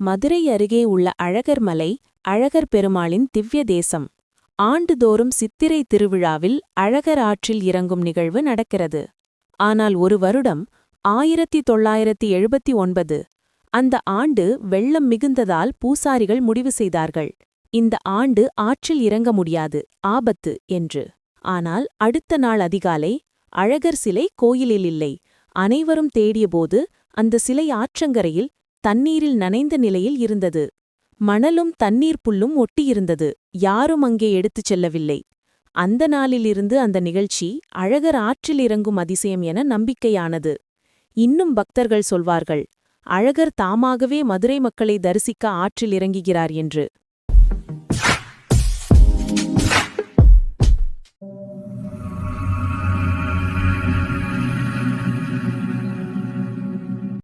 மதுரை அருகே உள்ள அழகர் மலை அழகர் பெருமாளின் திவ்ய தேசம். ஆண்டுதோறும் சித்திரை திருவிழாவில் அழகர் ஆற்றில் இறங்கும் நிகழ்வு நடக்கிறது. ஆனால் ஒரு வருடம் ஆயிரத்தி தொள்ளாயிரத்தி எழுபத்தி ஒன்பது அந்த ஆண்டு வெள்ளம் மிகுந்ததால் பூசாரிகள் முடிவு செய்தார்கள். இந்த ஆண்டு ஆற்றில் இறங்க முடியாது ஆபத்து என்று. ஆனால் அடுத்த நாள் அதிகாலை அழகர் சிலை கோயிலில் இல்லை. அனைவரும் தேடியபோது அந்த சிலை ஆற்றங்கரையில் தண்ணீரில் நனைந்த நிலையில் இருந்தது. மணலும் தண்ணீர் புல்லும் ஒட்டியிருந்தது. யாரும் அங்கே எடுத்துச் செல்லவில்லை. அந்த நாளிலிருந்து அந்த நிகழ்ச்சி அழகர் ஆற்றில் இறங்கும் அதிசயம் என நம்பிக்கையானது. இன்னும் பக்தர்கள் சொல்வார்கள் அழகர் தாமாகவே மதுரை மக்களை தரிசிக்க ஆற்றில் இறங்குகிறார் என்று.